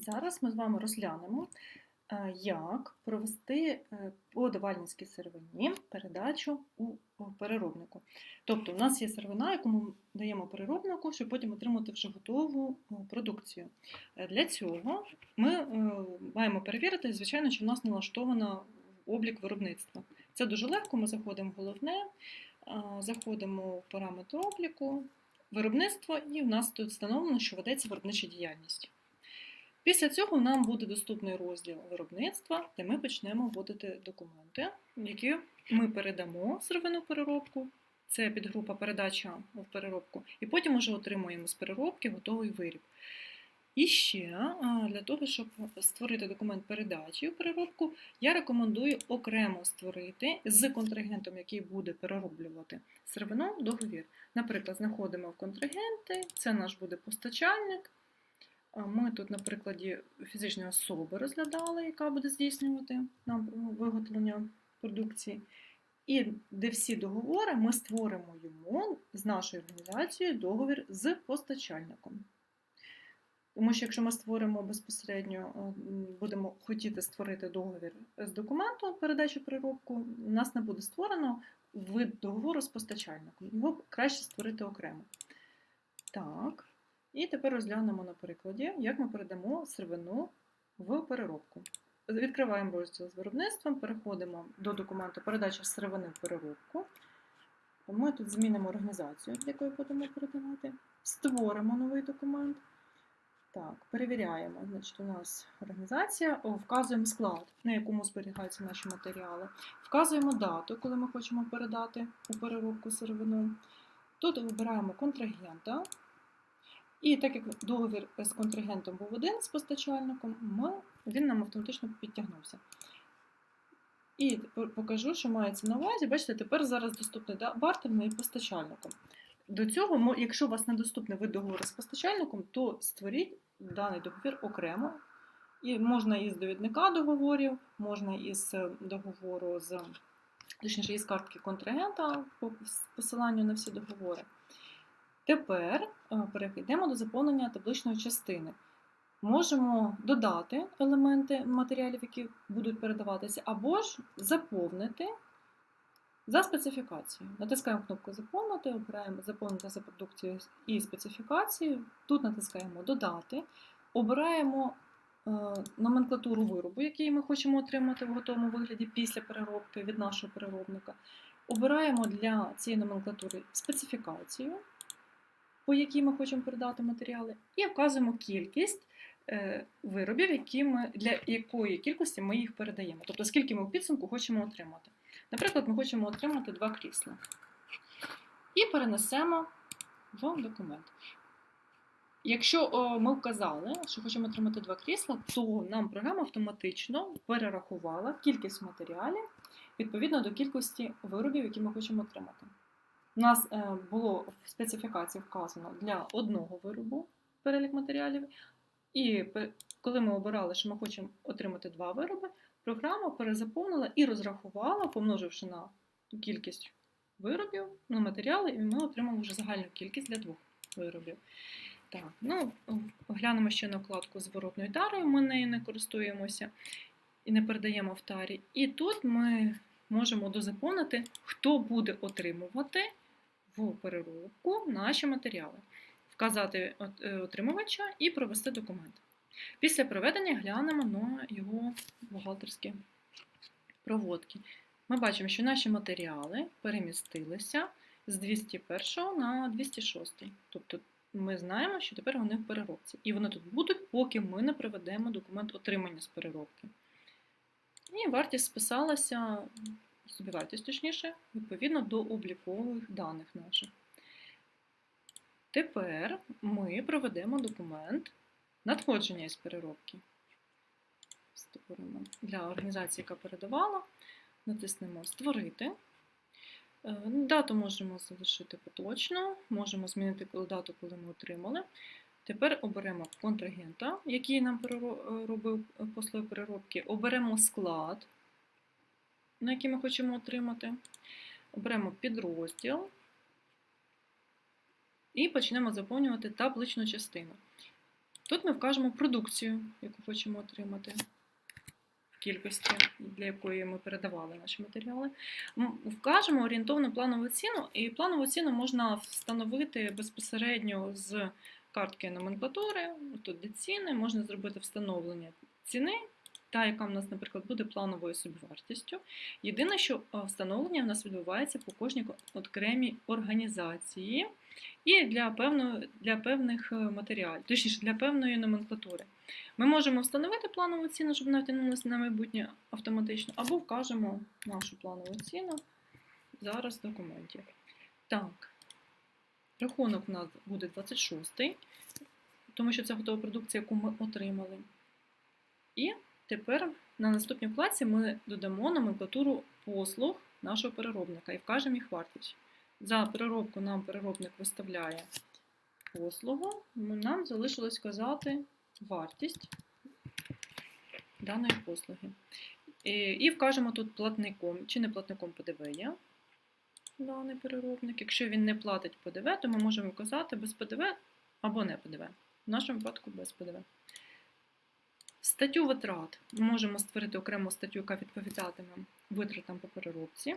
Зараз ми з вами розглянемо, е, як провести е, по давальницькій сировині передачу у переробнику. Тобто, у нас є сировина, яку ми даємо переробнику, щоб потім отримати вже готову е, продукцію. Для цього ми маємо перевірити, звичайно, чи в нас налаштовано облік виробництва. Це дуже легко. Ми заходимо в головне, заходимо в параметр обліку, виробництво, і в нас тут встановлено, що ведеться виробнича діяльність. Після цього нам буде доступний розділ виробництва, де ми почнемо вводити документи, які ми передамо сировину переробку. Це підгрупа передача в переробку, і потім вже отримуємо з переробки готовий виріб. І ще для того, щоб створити документ передачі в переробку, я рекомендую окремо створити з контрагентом, який буде перероблювати сировину, договір. Наприклад, знаходимо в контрагенти, це наш буде постачальник. Ми тут на прикладі фізичної особи розглядали, яка буде здійснювати нам виготовлення продукції. І де всі договори ми створимо йому з нашою організацією договір з постачальником. Тому що якщо ми створимо безпосередньо, е, будемо хотіти створити договір з документом передачі переробку, у нас не буде створено вид договору з постачальником. Його краще створити окремо. Так. І тепер розглянемо на прикладі, як ми передамо сировину в переробку. Відкриваємо розділ з виробництвом, переходимо до документу передача сировини в переробку. Ми тут змінимо організацію, для якої будемо передавати. Створимо новий документ. Так, перевіряємо. Значить, у нас організація, О, вказуємо склад, на якому зберігаються наші матеріали. Вказуємо дату, коли ми хочемо передати у переробку сировину. Тут вибираємо контрагента. І так як договір з контрагентом був один з постачальником, ми, він нам автоматично підтягнувся. І покажу, що мається на увазі. Бачите, тепер зараз доступний да, бартерний і постачальником. До цього, якщо у вас недоступний вид договору з постачальником, то створіть даний договір окремо. І можна із довідника договорів, можна із е, договору з точніше, із картки контрагента по посиланню на всі договори. Тепер е, перейдемо до заповнення табличної частини. Можемо додати елементи матеріалів, які будуть передаватися, або ж заповнити за специфікацією. Натискаємо кнопку Заповнити, обираємо Заповнити за продукцією і специфікацією. Тут натискаємо Додати, обираємо е, номенклатуру виробу, який ми хочемо отримати в готовому вигляді після переробки від нашого переробника. Обираємо для цієї номенклатури специфікацію по якій ми хочемо передати матеріали, і вказуємо кількість е, виробів, які ми, для якої кількості ми їх передаємо. Тобто, скільки ми в підсумку хочемо отримати. Наприклад, ми хочемо отримати два крісла. І перенесемо в документ. Якщо ми вказали, що хочемо отримати два крісла, то нам програма автоматично перерахувала кількість матеріалів відповідно до кількості виробів, які ми хочемо отримати. У нас е, було в специфікації вказано для одного виробу перелік матеріалів. І коли ми обирали, що ми хочемо отримати два вироби, програма перезаповнила і розрахувала, помноживши на кількість виробів, на матеріали, і ми отримали вже загальну кількість для двох виробів. Так, ну, глянемо ще на вкладку з виробною тарою, ми нею не користуємося і не передаємо в тарі. І тут ми можемо дозаповнити, хто буде отримувати в переробку наші матеріали, вказати е, отримувача і провести документ. Після проведення глянемо на його бухгалтерські проводки. Ми бачимо, що наші матеріали перемістилися з 201 на 206. Тобто ми знаємо, що тепер вони в переробці. І вони тут будуть, поки ми не проведемо документ отримання з переробки. І вартість списалася, собівартість точніше, відповідно до облікових даних наших. Тепер ми проведемо документ надходження із переробки. Створимо для організації, яка передавала. Натиснемо Створити. Е, Дату можемо залишити поточно, можемо змінити дату, коли ми отримали. Тепер оберемо контрагента, який нам е, робив е, послуги переробки. Оберемо склад, на який ми хочемо отримати. Оберемо підрозділ і почнемо заповнювати табличну частину. Тут ми вкажемо продукцію, яку хочемо отримати в кількості, для якої ми передавали наші матеріали. Вкажемо орієнтовну планову ціну, і планову ціну можна встановити безпосередньо з картки номенклатури, тут де ціни, можна зробити встановлення ціни, та, яка в нас, наприклад, буде плановою собівартістю. Єдине, що е, встановлення в нас відбувається по кожній окремій організації і для, певної, для певних е, матеріалів, точніше для певної номенклатури. Ми можемо встановити планову ціну, щоб вона втягнулася на майбутнє автоматично, або вкажемо нашу планову ціну зараз в документі. Так, рахунок у нас буде 26, тому що це готова продукція, яку ми отримали. І тепер на наступній вкладці ми додамо номенклатуру послуг нашого переробника і вкажемо їх вартість. За переробку нам переробник виставляє послугу, нам залишилось сказати вартість даної послуги. І вкажемо тут платником чи не платником ПДВ є даний переробник. Якщо він не платить ПДВ, то ми можемо вказати без ПДВ або не ПДВ. В нашому випадку без ПДВ. Статтю витрат ми можемо створити окрему статтю, яка відповідатиме витратам по переробці.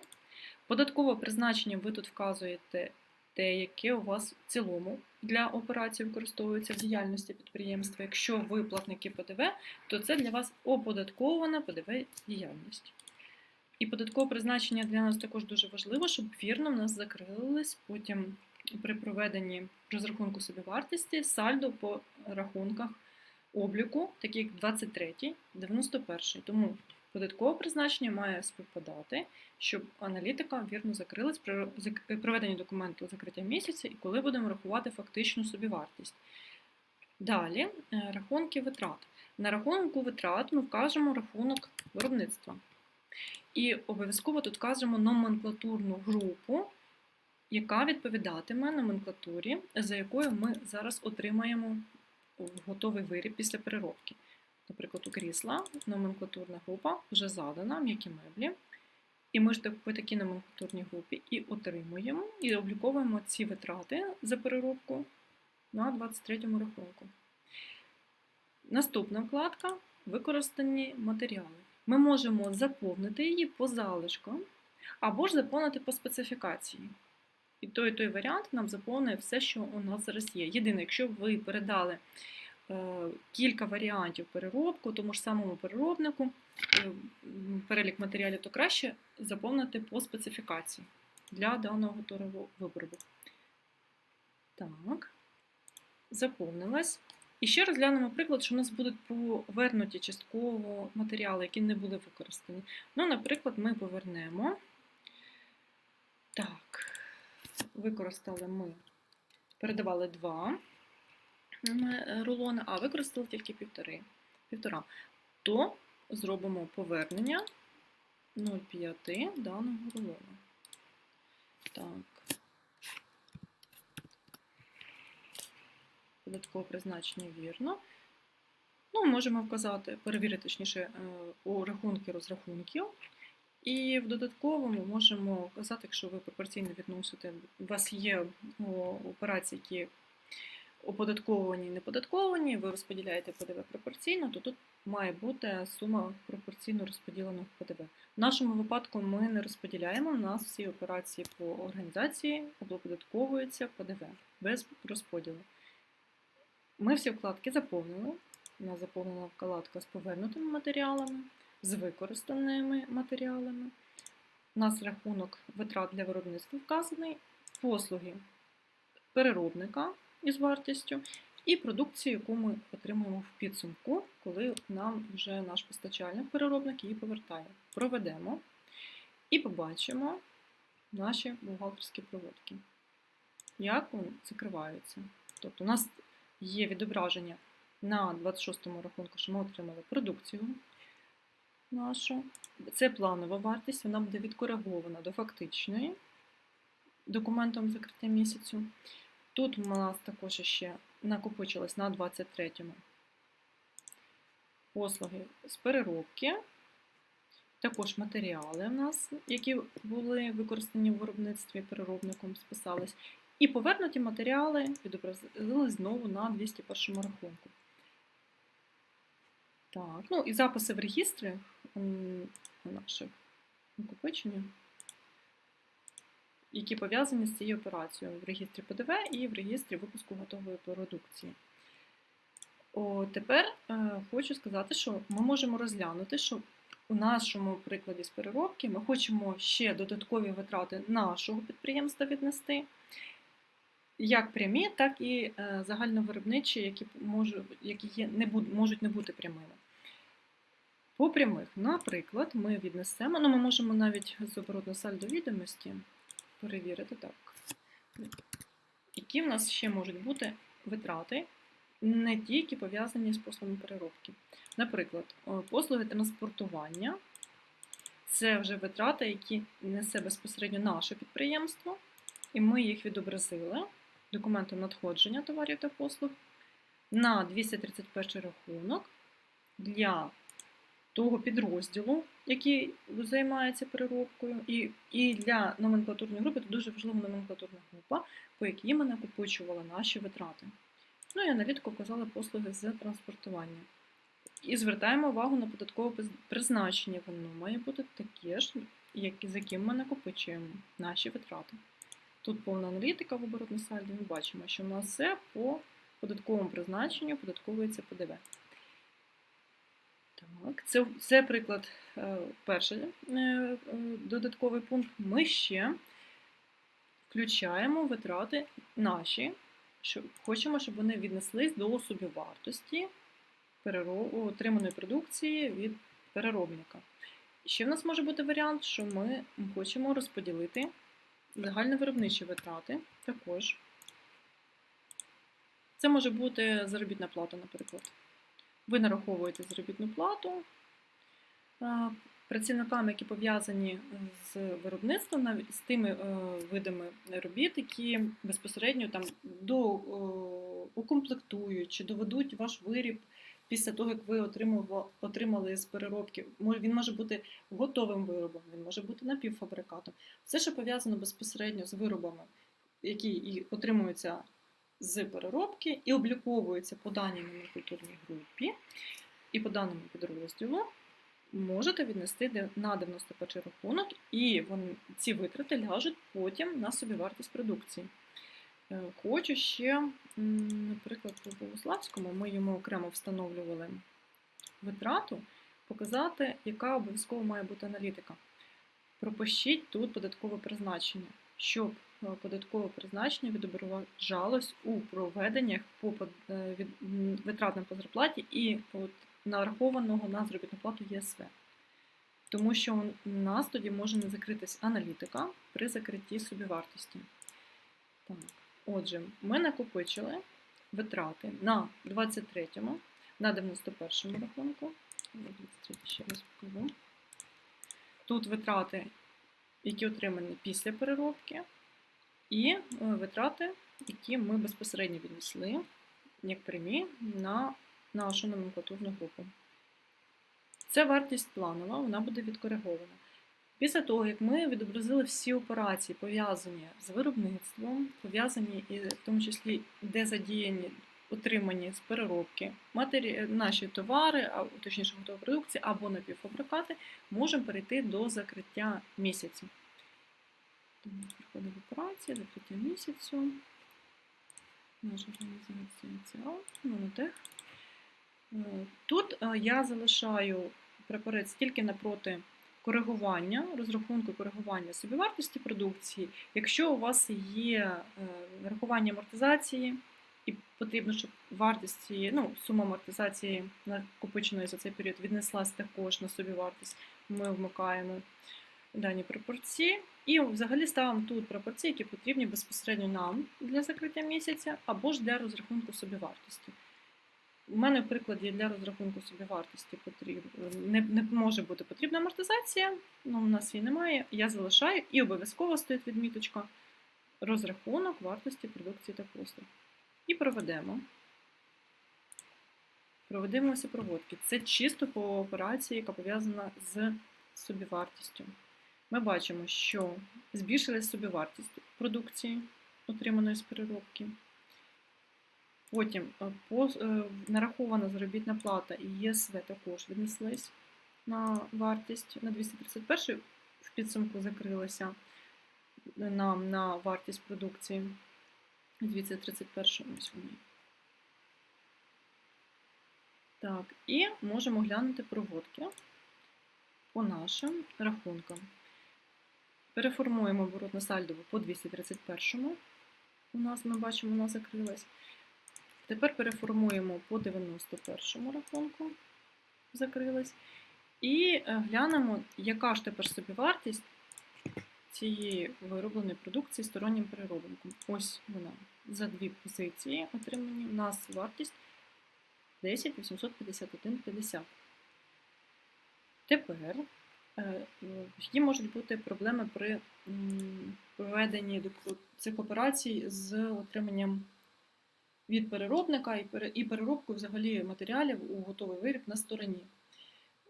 Податкове призначення ви тут вказуєте те, яке у вас в цілому для операції використовується в діяльності підприємства. Якщо ви платники ПДВ, то це для вас оподаткована ПДВ діяльність. І податкове призначення для нас також дуже важливо, щоб вірно в нас закрились потім при проведенні розрахунку собівартості сальдо по рахунках обліку, такі як 23, 91. Тому податкове призначення має співпадати, щоб аналітика вірно закрилась при проведенні документу закриття місяця і коли будемо рахувати фактичну собівартість. Далі е, рахунки витрат. На рахунку витрат ми вкажемо рахунок виробництва. І обов'язково тут вкажемо номенклатурну групу, яка відповідатиме номенклатурі, за якою ми зараз отримаємо готовий виріб після переробки. Наприклад, у крісла номенклатурна група вже задана, м'які меблі. І ми ж по такій номенклатурній групі і отримуємо, і обліковуємо ці витрати за переробку на 23-му рахунку. Наступна вкладка використані матеріали. Ми можемо заповнити її по залишкам або ж заповнити по специфікації. І той і той варіант нам заповнює все, що у нас зараз є. Єдине, якщо ви передали е, кілька варіантів переробку, тому ж самому переробнику е, перелік матеріалів, то краще заповнити по специфікації для даного готового виробу. Так, заповнилась. І ще розглянемо приклад, що у нас будуть повернуті частково матеріали, які не були використані. Ну, наприклад, ми повернемо. Так, використали ми, передавали два рулони, а використали тільки півтори, півтора. То зробимо повернення 0,5 даного рулона. Так. Податкове призначення вірно. Ну, можемо вказати, перевірити точніше е, у рахунки розрахунків. І в додатковому можемо вказати, якщо ви пропорційно відносите, у вас є операції, які оподатковані і не податковані, ви розподіляєте ПДВ пропорційно, то тут має бути сума пропорційно розподіленого ПДВ. В нашому випадку ми не розподіляємо, у нас всі операції по організації оподатковуються ПДВ без розподілу. Ми всі вкладки заповнили. У нас заповнена вкладка з повернутими матеріалами, з використаними матеріалами. У нас рахунок витрат для виробництва вказаний, послуги переробника із вартістю і продукцію, яку ми отримуємо в підсумку, коли нам вже наш постачальник-переробник її повертає. Проведемо і побачимо наші бухгалтерські проводки, як вони закриваються. Тобто у нас є відображення на 26-му рахунку, що ми отримали продукцію нашу. Це планова вартість, вона буде відкоригована до фактичної документом закриття місяцю. Тут у нас також ще накопичилось на 23-му послуги з переробки, також матеріали у нас, які були використані в виробництві переробником, списались. І повернуті матеріали відобразили знову на 201 рахунку. Так, ну і записи в регістрі м, наше накопичення, які пов'язані з цією операцією в регістрі ПДВ і в регістрі випуску готової продукції. О, тепер е, хочу сказати, що ми можемо розглянути, що у нашому прикладі з переробки ми хочемо ще додаткові витрати нашого підприємства віднести, як прямі, так і е, загальновиробничі, які, можу, які є, не буд, можуть не бути прямими. По прямих, наприклад, ми віднесемо, ну ми можемо навіть з оборотно сальдо відомості перевірити так, які в нас ще можуть бути витрати, не тільки пов'язані з послугами переробки. Наприклад, послуги транспортування це вже витрати, які несе безпосередньо наше підприємство, і ми їх відобразили. Документом надходження товарів та послуг. На 231 рахунок для того підрозділу, який займається переробкою, і, і для номенклатурної групи це дуже важлива номенклатурна група, по якій ми накопичували наші витрати. Ну і аналітику вказали послуги з транспортування. І звертаємо увагу на податкове призначення. Воно має бути таке ж, як, з яким ми накопичуємо наші витрати. Тут повна аналітика в оборотній сальді, ми бачимо, що в нас все по податковому призначенню податковується ПДВ. Так, це, це приклад е, перший е, е, додатковий пункт. Ми ще включаємо витрати наші, що хочемо, щоб вони віднеслись до собівартості отриманої продукції від переробника. Ще в нас може бути варіант, що ми хочемо розподілити загальновиробничі витрати також. Це може бути заробітна плата, наприклад. Ви нараховуєте заробітну плату працівникам, які пов'язані з виробництвом, навіть з тими е, видами робіт, які безпосередньо там до укомплектують чи доведуть ваш виріб після того, як ви отримали, отримали з переробки. Він може бути готовим виробом, він може бути напівфабрикатом. Все, що пов'язано безпосередньо з виробами, які і отримуються з переробки і обліковуються по даній номенклатурній групі і по даному підрозділу, можете віднести на 91 рахунок, і ці витрати ляжуть потім на собівартість продукції. Е, хочу ще, наприклад, по Богославському, ми йому окремо встановлювали витрату, показати, яка обов'язково має бути аналітика. Пропишіть тут податкове призначення, щоб податкове призначення відображалось у проведеннях по е, витратам по зарплаті і от нарахованого на заробітну плату ЄСВ. Тому що у нас тоді може не закритись аналітика при закритті собівартості. Так. Отже, ми накопичили витрати на 23-му, на 91-му рахунку. 23 ще раз покажу. Тут витрати, які отримані після переробки, і е, витрати, які ми безпосередньо віднесли, як прямі, на нашу номенклатурну групу. Це вартість планова, вона буде відкоригована. Після того, як ми відобразили всі операції, пов'язані з виробництвом, пов'язані і в тому числі, де задіяні отримані з переробки матері... наші товари, а точніше готова продукція або напівфабрикати, можемо перейти до закриття місяця. Тому приходимо в операції, закриття місяцю. Наша організація ЦА, Монотех. Тут е, я залишаю препарець тільки напроти коригування, розрахунку коригування собівартості продукції. Якщо у вас є нарахування амортизації, і потрібно, щоб вартість ну, сума амортизації накопиченої за цей період віднеслась також на собівартість, ми вмикаємо дані пропорції. І взагалі ставимо тут пропорції, які потрібні безпосередньо нам для закриття місяця або ж для розрахунку собівартості. У мене в прикладі для розрахунку собівартості не не може бути потрібна амортизація, ну, у нас її немає. Я залишаю і обов'язково стоїть відміточка розрахунок вартості продукції та послуг. І проведемо. Проведемо ці проводки. Це чисто по операції, яка пов'язана з собівартістю. Ми бачимо, що збільшилась собівартість продукції, отриманої з переробки. Потім е, по, е, нарахована заробітна плата і ЄСВ також віднеслись на вартість. На 231 в підсумку закрилася нам на вартість продукції. 231 ось вони. Так, і можемо глянути проводки по нашим рахункам. Переформуємо оборотне сальдо по 231-му. У нас ми бачимо, вона закрилась. Тепер переформуємо по 91-му рахунку, закрилась. І е, глянемо, яка ж тепер собівартість цієї виробленої продукції стороннім переробником. Ось вона. За дві позиції отримані. У нас вартість 10 851,50. Тепер які можуть бути проблеми при проведенні цих операцій з отриманням від переробника і переробку взагалі матеріалів у готовий виріб на стороні.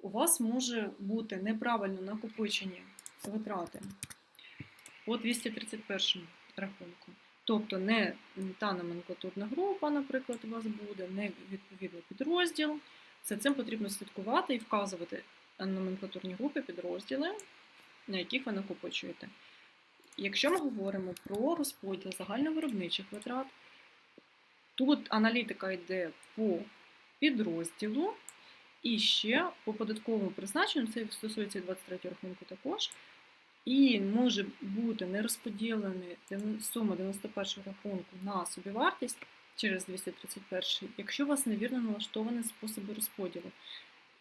У вас може бути неправильно накопичені витрати по 231 рахунку. Тобто не та номенклатурна група, наприклад, у вас буде, не відповідний підрозділ. За цим потрібно слідкувати і вказувати номенклатурні групи, підрозділи, на яких ви накопичуєте. Якщо ми говоримо про розподіл загальновиробничих витрат, тут аналітика йде по підрозділу і ще по податковому призначенню, це стосується і 23 рахунку також. І може бути не розподілена сума 91 рахунку на собівартість через 231, якщо у вас невірно налаштовані способи розподілу.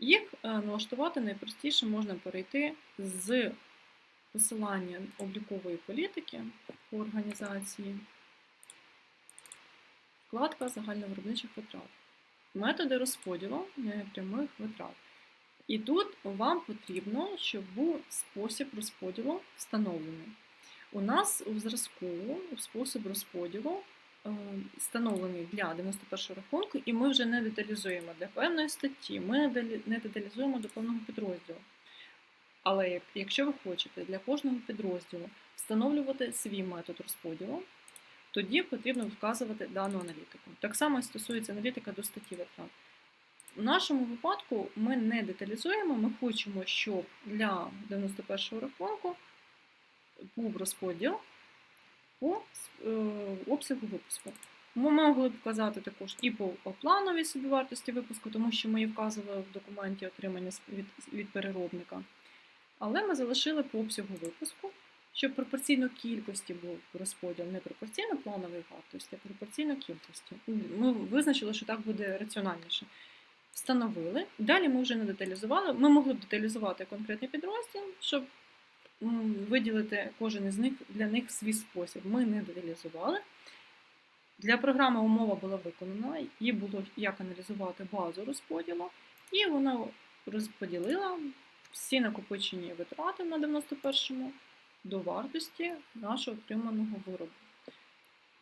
Їх е, налаштувати найпростіше можна перейти з посилання облікової політики по організації, вкладка загальновиробничих витрат, методи розподілу непрямих витрат. І тут вам потрібно, щоб був спосіб розподілу встановлений. У нас у зразку спосіб розподілу встановлений для 91 рахунку, і ми вже не деталізуємо для певної статті, ми не деталізуємо до певного підрозділу. Але якщо ви хочете для кожного підрозділу встановлювати свій метод розподілу, тоді потрібно вказувати дану аналітику. Так само стосується аналітика до статті витрат. У нашому випадку ми не деталізуємо, ми хочемо, щоб для 91 рахунку був розподіл по е, обсягу випуску. Ми могли б вказати також і по плановій собівартості випуску, тому що ми її вказували в документі отримання від, від переробника. Але ми залишили по обсягу випуску, щоб пропорційно кількості був розподіл, не пропорційно планової вартості, а пропорційно кількості. Ми визначили, що так буде раціональніше. Встановили. Далі ми вже не деталізували. Ми могли б деталізувати конкретний підрозділ, щоб виділити кожен із них для них в свій спосіб. Ми не деталізували. Для програми умова була виконана, їй було як аналізувати базу розподілу, і вона розподілила всі накопичені витрати на 91-му до вартості нашого отриманого виробу,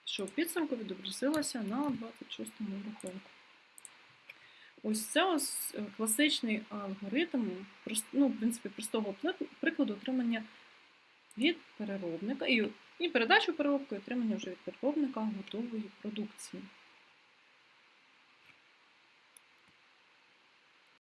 що в підсумку відобразилося на 26-му рахунку. Ось це ось е, класичний алгоритм, ну, в принципі, простого прикладу отримання від переробника і, і передачу переробки, отримання вже від переробника готової продукції.